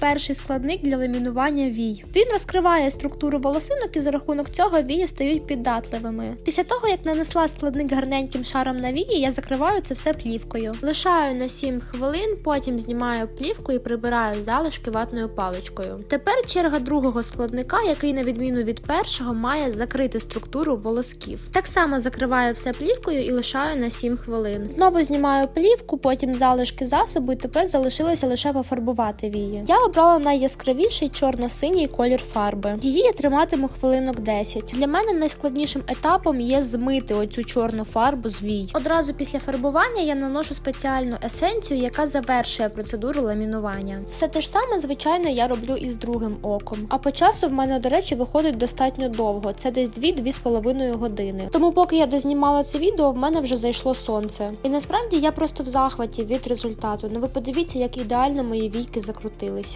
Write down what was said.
перший складник для ламінування вій. Він розкриває структуру волосинок і за рахунок цього вії стають піддатливими. Після того, як нанесла складник гарненьким шаром на вії, я закриваю це все плівкою. Лишаю на 7 хвилин, потім знімаю плівку і прибираю залишки ватною паличкою. Тепер черга другого складника, який, на відміну від першого, має закрити структуру волосків. Так само закриваю все плівкою і лишаю на 7 хвилин. Знову знімаю плівку, потім залишки засобу, і тепер залишилося лише пофарбувати вії. Я обрала найяскравіший чорно-синій колір фарби. Її я триматиму хвилинок 10. Для мене найскладнішим етапом є змити оцю чорну фарбу з вій. Одразу після фарбування я наношу спеціальну есенцію, яка завершує процедуру ламінування. Все те ж саме, звичайно, я роблю і з другим оком. А по часу в мене, до речі, виходить достатньо довго. Це десь 2-2,5 години. Тому, поки я дознімала це відео, в мене вже зайшло сонце. І насправді я просто в захваті від результату. Ну ви подивіться, як ідеально мої війки закрутилися.